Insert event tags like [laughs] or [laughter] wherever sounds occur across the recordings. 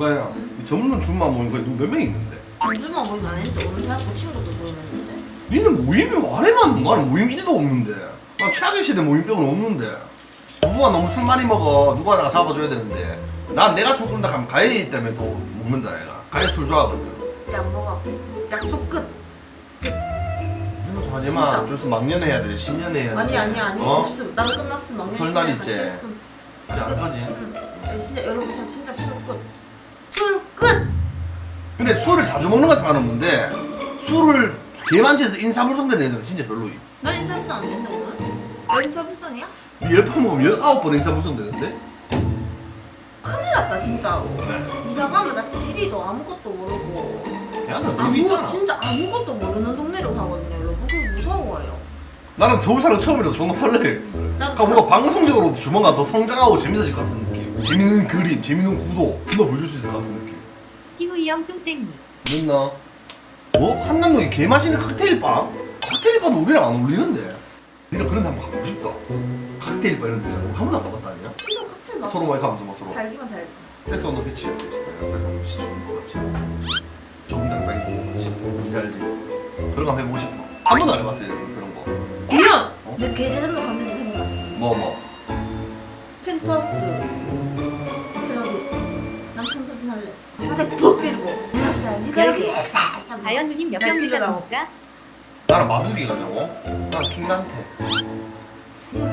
이 전문 줌만 거에 몇 명이 있는데? 전주만 모임 안 했는데 오늘 대학교 친구도 모임 했는데? 니는 모임이 와래만 나는 모임 1도 없는데. 나 최악의 시대 모임병은 없는데. 누가 너무 술 많이 먹어. 누가 내가 잡아줘야 되는데. 난 내가 술 꾼다 하면 가희 때문에 또 먹는다 내가. 가희 술 좋아하거든. 이제 안 먹어. 약속 끝. 하지마. 진짜. 좀 막년 해야 돼. 10년 해야 돼 아니 아니 아니. 어? 없음. 난 끝났음 막내 설날 있지. 했음. 그냥 안 가지. 응. 아니, 진짜 여러분 저 진짜 술끝술끝 근데 술을 자주 먹는 건 상관없는데 술을 개만치에서 인사불성되는 애들은 진짜 별로임 난 인사불성 안 된다 오늘 너 인사불성이야? 열번 먹으면 열 아홉 번 인사불성 되는데? 큰일 났다 진짜로. 네. 이사 가면 나 지리도 아무것도 모르고. 그냥 나 늙이 아무 있잖아. 진짜 아무것도 모르는 동네로 가거든요 여러분. 그게 무서워요. 나는 서울 사는 처음이라서 존나 설레 그러니까 뭔가 방송적으로 조만간 더 성장하고 재밌어질 것 같은 느낌. 재밌는 그림, 재밌는 구도. 존나 보여줄 수 있을 것 같은 느낌 희우이 형 뚱땡이 됐나? 뭐? 한남동에 개 맛있는 칵테일 바? 칵테일 바는 우리랑 안 어울리는데 니가 그런 데 한번 가보고 싶다 칵테일 바 이런 데 있잖아 한 번도 안 가봤다니야? 이거 커플 맛 서로 많이 가면서 막 서로 달기만 달지 섹스 언더 피치 비슷해요 섹스 언더 피치 좋은 거 같이 거 같이 뭔지 알지? 그런 거 한번 해보고 싶어 한 번도 안 해봤어요 그런 거 이런! 어? 내 게르르노 가면서 생각났어 뭐 뭐? 펜트하우스 남친 사진 할래 사색 푹 때리고. 이렇게 했어 과연 누님 몇나병 이거 드셨습니까? 나는 마두기 가자고? 킹단테 니가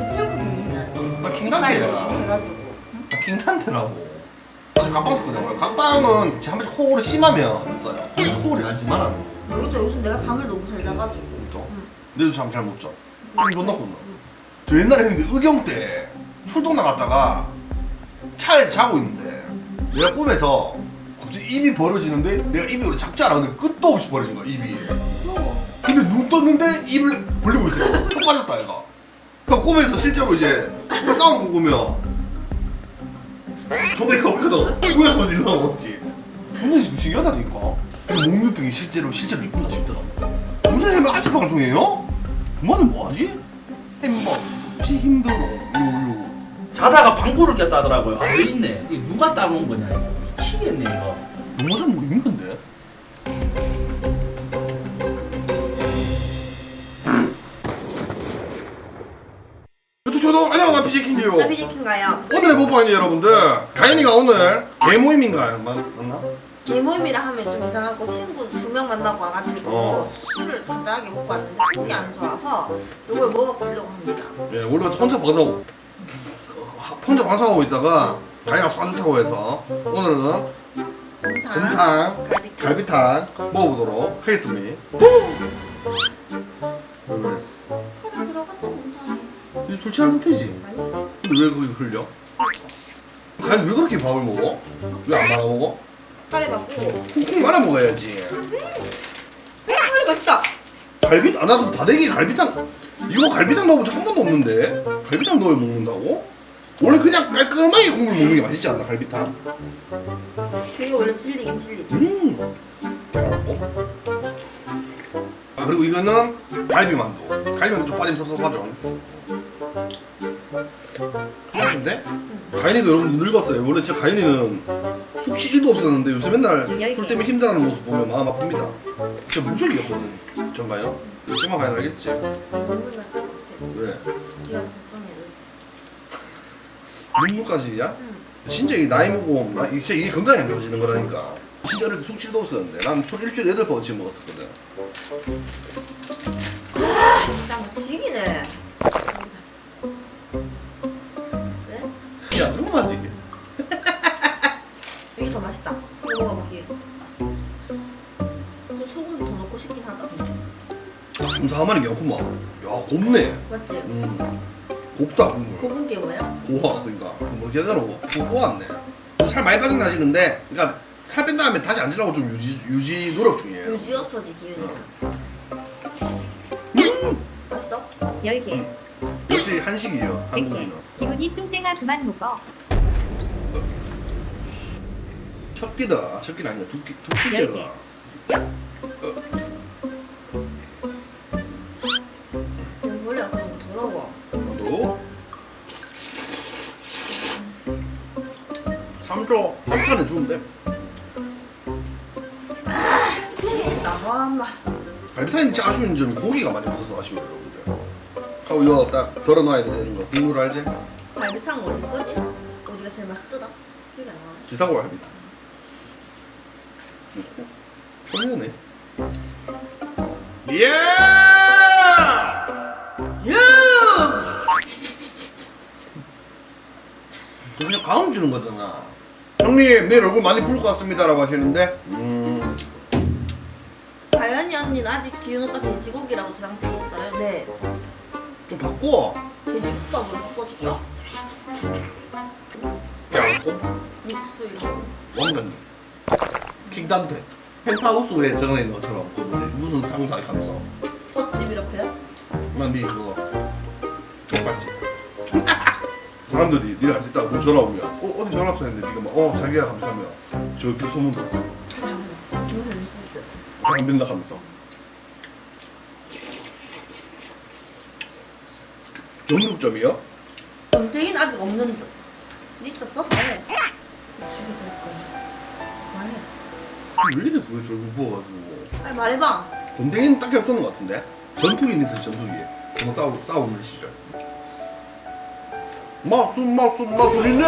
그? 나 킹단테야 해가지고 응? 나 킹단테라고 아주 각방 썼거든 각방은 한 번씩 코골이 심하면 써요 여기서 코골이 안지만 하는 여기도 요즘 내가 잠을 너무 잘 자가지고 거 응. 내도 잠잘못 자. 꿈 존나 꾼다. 저 옛날에 했는데 의경 때 출동 나갔다가 차에서 자고 있는데 내가 꿈에서 갑자기 입이 벌어지는데 내가 입이 원래 작지 않았는데 끝도 없이 벌어진 거야 입이. 근데 눈 떴는데 입을 벌리고 있어. 턱 빠졌다 얘가. 그럼 꿈에서 실제로 이제 싸움 보고면 존나 거거든. 뭐야 거지 나왔지. 존나 신기하다니까. 그래서 목류병이 실제로 실제로 있구나 싶더라. 무슨 햄버 아직 방송이에요? 그만은 뭐하지? 햄버 지 힘들어 요요 자다가 방구를 꼈다 하더라고요. 아, 왜 있네. 이게 누가 따놓은 거냐, 이거. 미치겠네, 이거. 영어 잘뭐 있는데? 유튜브 저도 안녕 나 비제킹이요 나 비제킹가요 오늘의 먹방이 여러분들 가인이가 오늘 개모임인가요? 맞, 맞나? 개모임이라 하면 좀 이상하고 친구 두 명 만나고 와가지고 어. 술을 간단하게 먹고 왔는데 속이 안 좋아서 이걸 먹어보려고 합니다 예, 원래 혼자 방송 혼자 방송하고 있다가 소주 타고 해서 오늘은 곰탕, 갈비탕 먹어보도록 하겠습니다. 왜? 칼이 들어갔다 곰탕에 이술 취한 상태지? 아니 근데 왜 거기 흘려? 가인 왜 그렇게 밥을 먹어? 왜 안 말아 먹어? 칼이 맞고 쿵쿵 말아 먹어야지. 칼이 맛있다 갈비, 아, 나도 다대기 갈비탕, 이거 갈비탕 넣어본 적한 번도 없는데? 갈비탕 넣어 먹는다고? 원래 그냥 깔끔하게 국물 먹는 게 맛있지 않나, 갈비탕? 그게 원래 진리긴 진리지 음. 아, 그리고 이거는 갈비만두. 갈비만두 좀 빠지면 섭섭하죠. 근데 가인이도 여러분 늙었어요. 원래 진짜 가인이는 숙취 1도 없었는데 요새 맨날 술- 술 때문에 힘들어하는 모습 보면 마음 아픕니다. 진짜 무적이었거든. 전가요? 요즘만 가인 알겠지? 왜? 눈물까지야? 응. 진짜 이 나이 먹고 나 진짜 이게 건강이 안 좋아지는 거라니까. 진짜 어릴 때 숙취도 없었는데 난술 일주일에 여덟 번치 먹었었거든. 나 지기네 왜? 야, 정말지. 이게 [laughs] 더 맛있다 이거 또 소금도 더 넣고 싶긴 하다 삼삼하는 게 없구만. 야, 곱네. 맞지? 음. 곱다, 국물. 고운 게 뭐야? 고와, 그러니까. 뭐 계단으로 고 꼬았네. 살 많이 빠진 나시는데, 그러니까 살 뺀 다음에 다시 앉으려고 좀 유지, 유지 노력 중이에요. 요지 옅어지 기운이 음! 맛있어? 10개 역시 한식이죠, 100개 한국인은. 기분이 뚱땡아 그만 먹어 첫 끼다. 첫 끼는 아니야. 두 끼, 두열 끼째다. 개. 시간에 주는데 미치겠다 아, 와 엄마 발비타임 진짜 아쉬운 점이 고기가 많이 없어서 아쉬워요 여러분들 하고 이거 딱 덜어놔야 되는 거 국물 알지? 갈비탕 어디 거지? 어디가 제일 맛있더라? 그게 나. 지상고야 합니다 편리네. 예! 그냥 가음 주는 거잖아 형님 내일 얼굴 많이 부을 것 같습니다라고 하시는데 음 다현이 언니는 아직 기훈 오빠 돼지고기라고 저랑 돼 있어요. 네. 좀 바꿔 돼지국밥으로 바꿔줄까? 야, 육수 이런 거. 왕자님 킹단테 펜타우스에 있는 것처럼 그 뭐지 무슨 상사 감성 꽃집 이렇게요? 난네 그거 맞지? 사람들이 니랑 같이 있다가 뭐 전화 오면 어 어디 전화 왔어 했는데 니가 막 어 자기야 감사하며 저렇게 소문 듣고 재밌을 듯. 안 된다 합니까? 정육점이요? 전태인 아직 없는 듯. 있었어? 네. 죽여버릴 거야. 말해. 왜 이래 그걸 저를 부어가지고 빨리 말해봐. 건댕이는 딱히 없었는 것 같은데 전투기는 있어 전투기 한번 싸우, 싸우는 시절 마술 마술 마술이네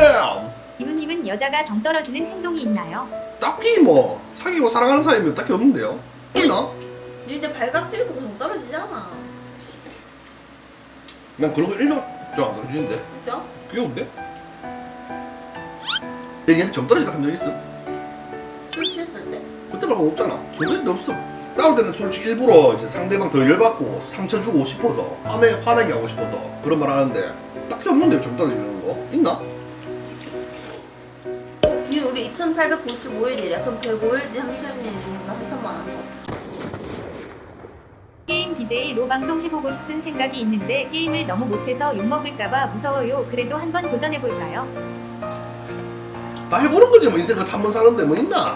이누님은 여자가 정 떨어지는 행동이 있나요? 딱히 뭐 사귀고 사랑하는 사이면 딱히 없는데요 있나? 니 이제 발각질 보고 정 떨어지잖아. 난 그런 거 일도 좀안 떨어지는데 진짜? 귀여운데? 내 얘한테 정 떨어지다 한적 있어? 술 취했을 때? 그때 말고 없잖아 정 떨어질 때 없어 싸울 때는 솔직히 일부러 이제 상대방 더 열받고 상처 주고 싶어서 화내, 화내게 하고 싶어서 그런 말 하는데 딱히 없는데요 정 떨어지는 거 있나? 니 우리 2895일이래. 그럼 105일 뒤 한채분이니까 한천만 원 줘. 게임 BJ 로 방송 해보고 싶은 생각이 있는데 게임을 너무 못해서 욕먹을까봐 무서워요. 그래도 한번 도전해볼까요? 다 해보는 거지 뭐 인생 그한번 사는데 뭐 있나?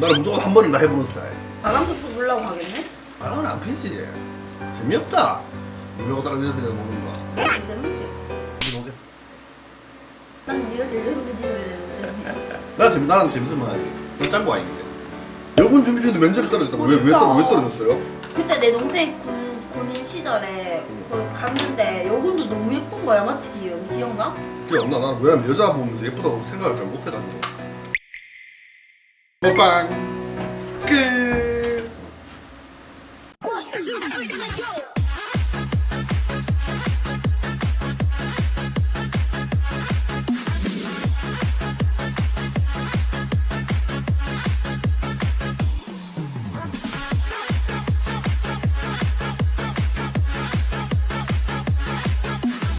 나는 무조건 한 번은 다 해보는 스타일 바람도 뽑으려고 하겠네? 바람은 안 피지 재미없다 유명한 다른 여자들이랑 노는 거안 재밌지? 이렇게. 난 네가 제일 재밌는데 왜 재밌냐? 나 재미 나는 재밌으면 하지 난 짠거 아닌데 여군 준비 중인데 면접이 떨어졌다고 왜, 왜, 떨어, 왜 떨어졌어요? 그때 내 동생 군, 군인 시절에 그 갔는데 여군도 너무 예쁜 거야 맞지 기억? 기억나? 기억 안 나. 나는 왜냐면 여자 보면서 예쁘다고 생각을 잘 못해가지고. 먹방 끝.